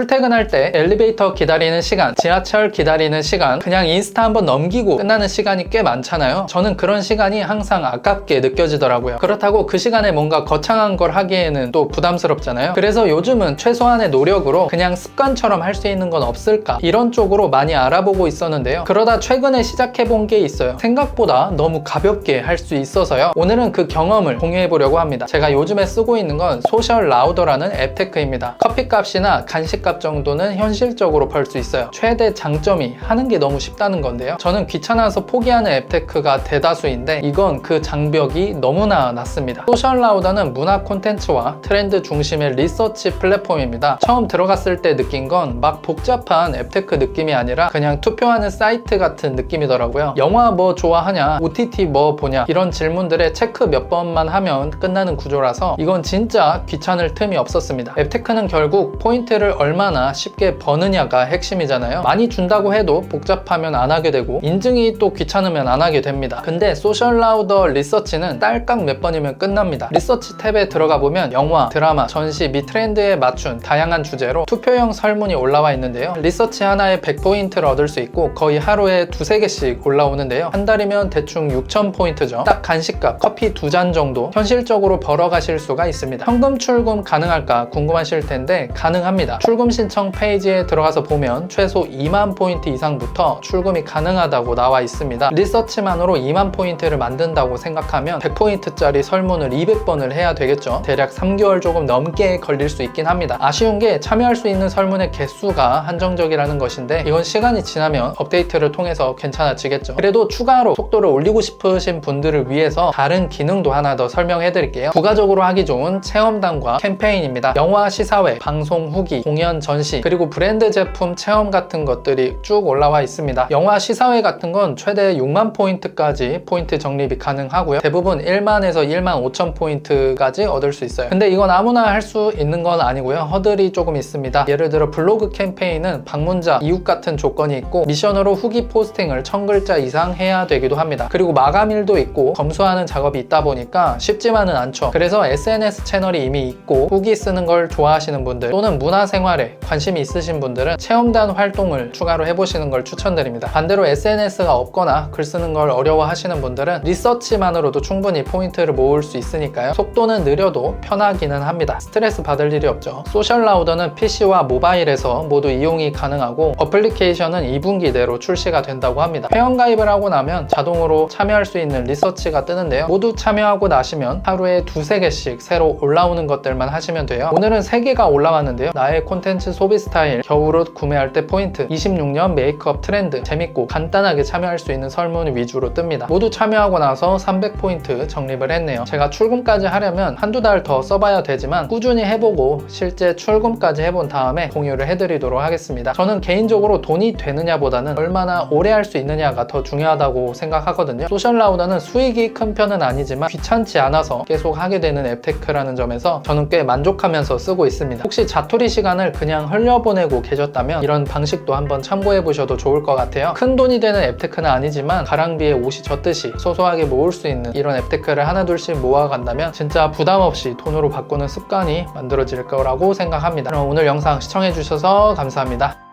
출퇴근할 때 엘리베이터 기다리는 시간, 지하철 기다리는 시간, 그냥 인스타 한번 넘기고 끝나는 시간이 꽤 많잖아요. 저는 그런 시간이 항상 아깝게 느껴지더라고요. 그렇다고 그 시간에 뭔가 거창한 걸 하기에는 또 부담스럽잖아요. 그래서 요즘은 최소한의 노력으로 그냥 습관처럼 할 수 있는 건 없을까? 이런 쪽으로 많이 알아보고 있었는데요. 그러다 최근에 시작해 본 게 있어요. 생각보다 너무 가볍게 할 수 있어서요. 오늘은 그 경험을 공유해 보려고 합니다. 제가 요즘에 쓰고 있는 건 소셜 라우더라는 앱테크입니다. 커피 값이나 간식 값 정도는 현실적으로 벌 수 있어요. 최대 장점이 하는 게 너무 쉽다는 건데요. 저는 귀찮아서 포기하는 앱테크가 대다수인데 이건 그 장벽이 너무나 낮습니다. 소셜 라우더는 문화 콘텐츠와 트렌드 중심의 리서치 플랫폼입니다. 처음 들어갔을 때 느낀 건 막 복잡한 앱테크 느낌이 아니라 그냥 투표하는 사이트 같은 느낌이더라고요. 영화 뭐 좋아하냐, OTT 뭐 보냐 이런 질문들에 체크 몇 번만 하면 끝나는 구조라서 이건 진짜 귀찮을 틈이 없었습니다. 앱테크는 결국 포인트를 얼마 나 쉽게 버느냐가 핵심이잖아요. 많이 준다고 해도 복잡하면 안 하게 되고 인증이 또 귀찮으면 안 하게 됩니다. 근데 소셜 라우더 리서치는 딸깍 몇 번이면 끝납니다. 리서치 탭에 들어가 보면 영화, 드라마, 전시 및 트렌드에 맞춘 다양한 주제로 투표형 설문이 올라와 있는데요. 리서치 하나에 100포인트를 얻을 수 있고 거의 하루에 두세 개씩 올라오는데요. 한 달이면 대충 6,000포인트죠. 딱 간식값 커피 두 잔 정도 현실적으로 벌어가실 수가 있습니다. 현금 출금 가능할까 궁금하실 텐데 가능합니다. 출금 신청 페이지에 들어가서 보면 최소 2만 포인트 이상부터 출금이 가능하다고 나와 있습니다. 리서치만으로 2만 포인트를 만든다고 생각하면 100포인트짜리 설문을 200번을 해야 되겠죠. 대략 3개월 조금 넘게 걸릴 수 있긴 합니다. 아쉬운 게 참여할 수 있는 설문의 개수가 한정적이라는 것인데 이건 시간이 지나면 업데이트를 통해서 괜찮아지겠죠. 그래도 추가로 속도를 올리고 싶으신 분들을 위해서 다른 기능도 하나 더 설명해 드릴게요. 부가적으로 하기 좋은 체험단과 캠페인입니다. 영화 시사회, 방송 후기, 공연 전시, 그리고 브랜드 제품 체험 같은 것들이 쭉 올라와 있습니다. 영화 시사회 같은 건 최대 6만 포인트까지 포인트 적립이 가능하고요. 대부분 1만에서 1만 5천 포인트까지 얻을 수 있어요. 근데 이건 아무나 할 수 있는 건 아니고요. 허들이 조금 있습니다. 예를 들어 블로그 캠페인은 방문자, 이웃 같은 조건이 있고 미션으로 후기 포스팅을 1000글자 이상 해야 되기도 합니다. 그리고 마감일도 있고 검수하는 작업이 있다 보니까 쉽지만은 않죠. 그래서 SNS 채널이 이미 있고 후기 쓰는 걸 좋아하시는 분들 또는 문화생활 에 관심이 있으신 분들은 체험단 활동을 추가로 해보시는 걸 추천드립니다. 반대로 SNS가 없거나 글 쓰는 걸 어려워하시는 분들은 리서치만으로도 충분히 포인트를 모을 수 있으니까요. 속도는 느려도 편하기는 합니다. 스트레스 받을 일이 없죠. 소셜 라우더는 PC와 모바일에서 모두 이용이 가능하고 어플리케이션은 2분기 내로 출시가 된다고 합니다. 회원가입을 하고 나면 자동으로 참여할 수 있는 리서치가 뜨는데요. 모두 참여하고 나시면 하루에 두세 개씩 새로 올라오는 것들만 하시면 돼요. 오늘은 3개가 올라왔는데요. 나의 콘 텐츠 소비 스타일, 겨울옷 구매할 때 포인트, 26년 메이크업 트렌드, 재밌고 간단하게 참여할 수 있는 설문 위주로 뜹니다. 모두 참여하고 나서 300포인트 적립을 했네요. 제가 출금까지 하려면 한두 달 더 써봐야 되지만 꾸준히 해보고 실제 출금까지 해본 다음에 공유를 해드리도록 하겠습니다. 저는 개인적으로 돈이 되느냐보다는 얼마나 오래 할 수 있느냐가 더 중요하다고 생각하거든요. 소셜 라우더는 수익이 큰 편은 아니지만 귀찮지 않아서 계속 하게 되는 앱테크라는 점에서 저는 꽤 만족하면서 쓰고 있습니다. 혹시 자투리 시간을 그냥 흘려보내고 계셨다면 이런 방식도 한번 참고해 보셔도 좋을 것 같아요. 큰 돈이 되는 앱테크는 아니지만 가랑비에 옷이 젖듯이 소소하게 모을 수 있는 이런 앱테크를 하나둘씩 모아간다면 진짜 부담 없이 돈으로 바꾸는 습관이 만들어질 거라고 생각합니다. 그럼 오늘 영상 시청해 주셔서 감사합니다.